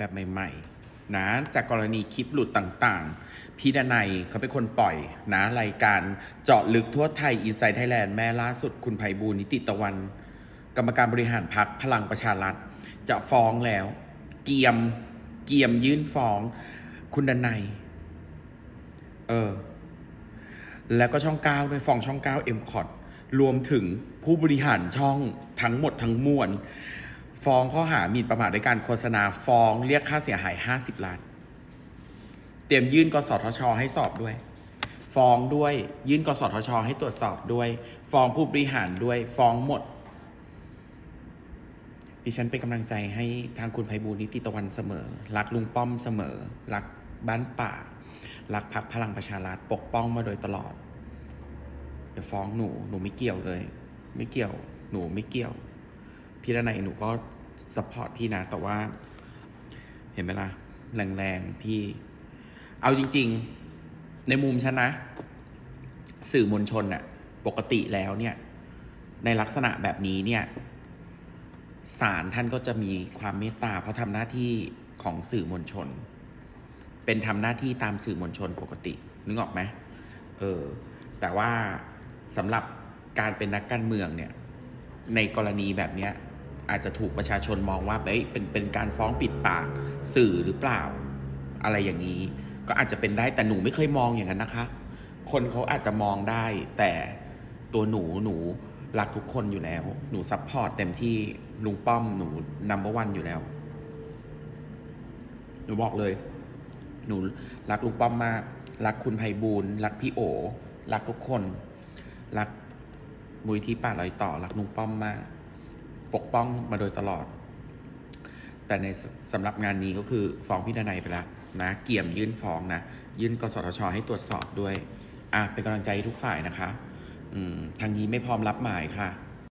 แบบใหม่ๆนะจากกรณีคลิปหลุดต่างๆ พี่ดนัยเขาเป็นคนปล่อยนะรายการเจาะลึกทั่วไทยอินไซต์ไทยแลนด์แม่ล่าสุดคุณไพบูลนิติตะวัน กรรมการบริหารพักพลังประชารัฐ จะฟ้องแล้ว เกียมเกียมยื่นฟ้องคุณดนัยเออแล้วก็ช่องเก้าด้วยฟ้องช่องเก้าเอ็มคอร์ดรวมถึงผู้บริหารช่องทั้งหมดทั้งมวล ฟ้องข้อหาหมิ่นประมาทด้วยการโฆษณาฟ้องเรียกค่าเสียหาย 50 ล้าน เตรียมยื่นกสทช ให้สอบด้วย ฟ้องด้วยยื่นกสทช ให้ตรวจสอบด้วย ฟ้องผู้บริหารด้วยฟ้องหมด ดิฉันเป็นกำลังใจให้ทางคุณไพบูลนิติตะวันเสมอ รักลุงป้อมเสมอ รักบ้านป่า รักพักพลังประชารัฐปกป้องมาโดยตลอดอย่าฟ้องหนูหนูไม่เกี่ยวเลย ไม่เกี่ยว หนูไม่เกี่ยว พี่ดนัยหนูก็สปอร์ตพี่นะ แต่ว่า เห็นไหมล่ะ แรงๆ พี่ เอาจริง ๆ ในมุมฉันนะ สื่อมวลชนน่ะปกติแล้วเนี่ย ในลักษณะแบบนี้เนี่ยศาลท่านก็จะมีความเมตตาเพราะทำหน้าที่ของสื่อมวลชน เป็นทำหน้าที่ตามสื่อมวลชนปกติ นึกออกไหมเออ แต่ว่าสำหรับการเป็นนักการเมืองเนี่ย ในกรณีแบบเนี้ย อาจจะถูกประชาชนมองว่าเอ้ยเป็นเป็นการฟ้องปิดปากสื่อหรือเปล่า อะไรอย่างนี้ ก็อาจจะเป็นได้แต่หนูไม่เคยมองอย่างนั้นนะคะ คนเขาอาจจะมองได้ แต่ตัวหนูหนูรักทุกคนอยู่แล้ว หนูซัพพอร์ตเต็มที่ลุงป้อมหนูนัมเบอร์วันอยู่แล้ว หนูบอกเลย หนูรักลุงป้อมมาก รักคุณไพบูลรักพี่โอ รักทุกคน รักบุยที่ป่าลอยต่อ รักลุงป้อมมาก ปกป้องมาโดยตลอด แต่ในสำหรับงานนี้ก็คือฟ้องพี่ดนัยไปแล้วนะเกี่ยมยื่นฟ้องนะยื่นกสทช ให้ตรวจสอบด้วยอะเป็นกำลังใจให้ทุกฝ่ายนะคะอืมทางนี้ไม่พร้อมรับหมายค่ะ